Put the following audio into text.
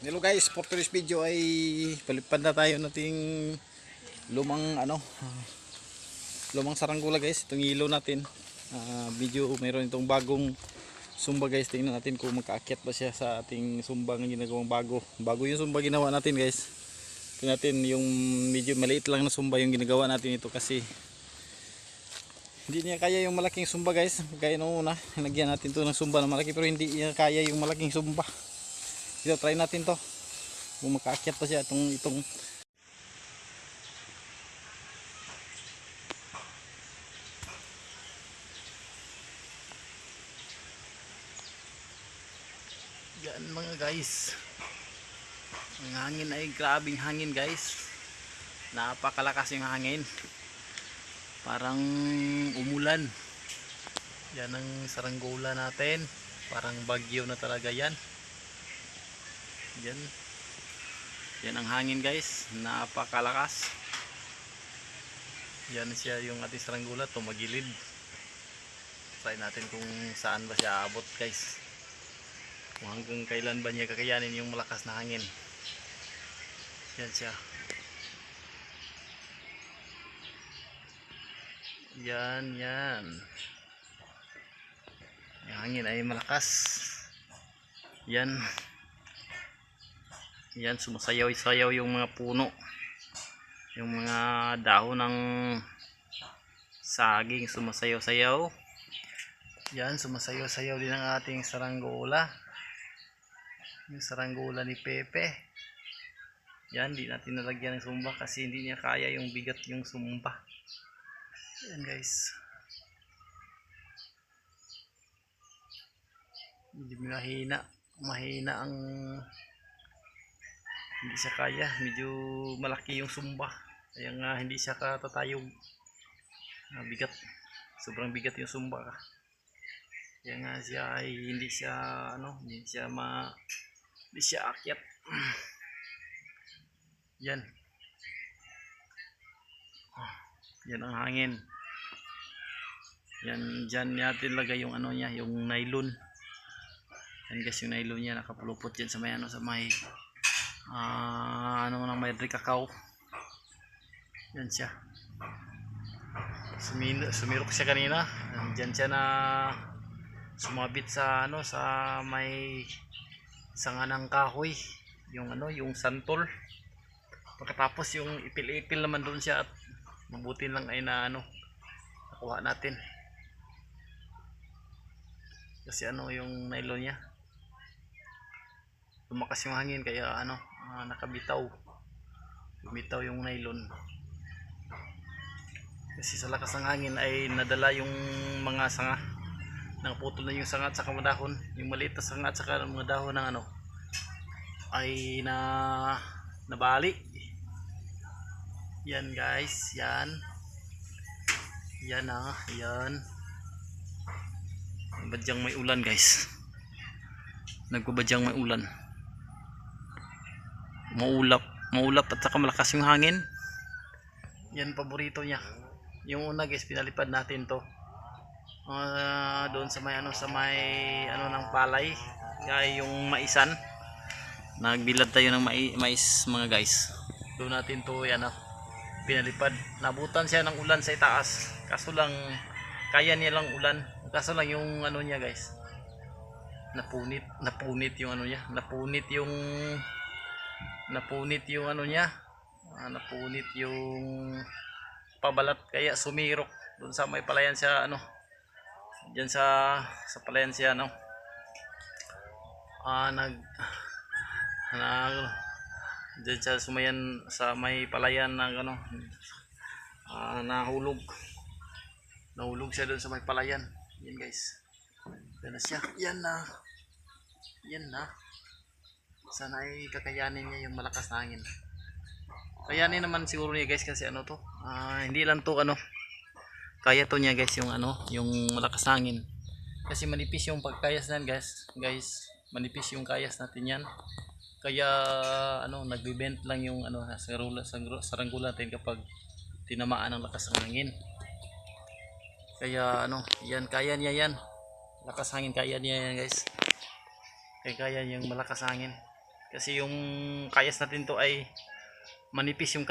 Hello guys, for today's video ay palipad na tayo nating lumang ano lumang saranggula guys, itong ilo natin. Ah, video mayroon itong bagong sumba guys, tingnan natin kung makaakyat ba siya sa ating sumba ng ginagawang bago. Bago yung sumba ginawa natin guys. Tingnan natin yung medyo maliit lang na sumba yung ginagawa natin ito kasi hindi niya kaya yung malaking sumba guys. Gaya nung una, nagyan natin to ng sumba na malaki pero hindi niya kaya yung malaking sumba. Dito, try natin to. Kung makaakyat pa siya itong itong Yan mga guys. Ang hangin ay grabing hangin guys. Napakalakas yung hangin. Parang umulan. Yan ang saranggola natin. Parang bagyo na talaga yan. Yan. Yan ang hangin guys. Napakalakas. Yan siya yung ating saranggola. Tumagilid. Try natin kung saan ba siya abot guys. Kung hanggang kailan ba niya kakayanin yung malakas na hangin. Yan siya. Yan, yan. Yung hangin ay malakas. Yan. Yan, sumasayaw-sayaw yung mga puno. Yung mga dahon ng saging sumasayaw-sayaw. Yan, sumasayaw-sayaw din ang ating saranggola. Yung saranggola ni Pepe. Yan, di natin nalagyan ng sumba kasi hindi niya kaya yung bigat yung sumba. Yan guys. Hindi mahina. Mahina ang hindi siya kaya. Medyo malaki yung sumba. Kaya nga hindi siya katatayog. Ah, bigat. Sobrang bigat yung sumba ka. Kaya nga siya ay hindi siya ano, hindi siya ma hindi siya akyat. Yan. Yan ang hangin. Yan dyan natin lagay yung ano niya, yung nylon. Yan guys yung nylon niya nakapulupot yan sa may ano sa may ah ano nang may kakao. Yan siya. Sumin sumirok siya kanina. Diyan siya na sumabit sa ano sa may sanga ng kahoy yung ano yung santol pagkatapos yung ipil-ipil naman doon siya at mabuti lang ay na ano nakuha natin kasi ano yung nylon niya lumakas yung hangin kaya ano ah, nakabitaw. Bumitaw yung nylon. Kasi sa lakas ng hangin ay nadala yung mga sanga. Nakaputol na yung sanga at saka mga dahon. Yung maliit na sanga at saka mga dahon ng ano ay na nabali. Yan guys. Yan. Yan ah. Yan. Badyang may ulan guys. Nagbabadyang may ulan maulap maulap at saka malakas yung hangin. Yan paborito niya. Yung una guys pinalipad natin to. Ah, doon sa may ano sa may ano ng palay. Kaya yung maisan. Nagbilad tayo ng mai mais mga guys. Doon natin to yan ah, pinalipad. Nabutan siya ng ulan sa itaas. Kaso lang kaya niya lang ulan. Kaso lang yung ano niya guys napunit napunit yung ano niya napunit yung napunit yung ano niya. Ah, napunit yung pabalat. Kaya sumirok doon sa may palayan siya ano. Diyan sa sa palayan siya no. Ah nag nag diyan siya sumayan sa may palayan ng ano. Ah, nahulog. Nahulog siya doon sa may palayan. Yan guys. Yan na siya. Yan na. Yan na sana ay kakayanin niya yung malakas na hangin. Kayanin naman siguro niya guys kasi ano to ah, hindi lang to ano kaya to niya guys yung ano yung malakas na hangin. Kasi manipis yung pagkayas nan guys guys. Manipis yung kayas natin yan kaya ano nagbibent lang yung ano sa saranggola saranggola natin kapag tinamaan ng lakas ng hangin. Kaya ano yan kaya niya yan. Lakas hangin kaya niya yan guys. Kaya kaya yung malakas hangin Kasi yung kayas natin to ay manipis yung